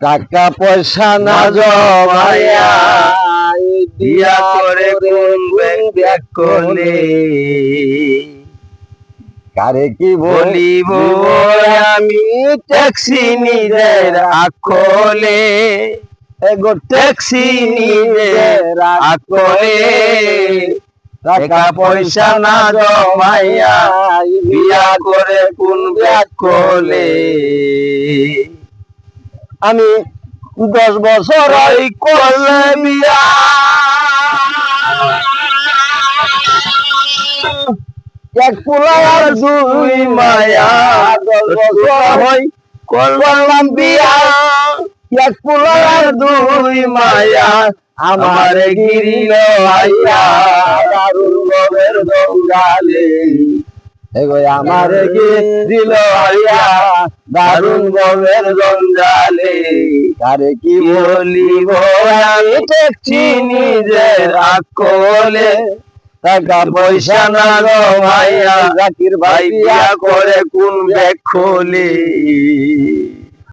টাকা পয়সা না জমাইয়া বিয়া করে কোন ব্যাগ করলে কারে কি বলিব আমি ট্যাক্সি নিজের আকলে। এগো ট্যাক্সি নিজের আকলে। টাকা পয়সা না জমাইয়া বিয়া করে কোন ব্যাগ করলে আমি দশ বছর এক দুই মায়া বিয়া এক পোলা দুই মায়া, আমার গিরিল আইয়া, দারুণ গবের জঙ্গালে এগো আমার দিল দারুণ গবের গঞ্জালে। কারে কি বলিব, আমি দেখছি নিজের আকলে টাকা পয়সা না গো ভাইয়া, জাকির ভাইয়া করে কোন ব্যাগ খোলে?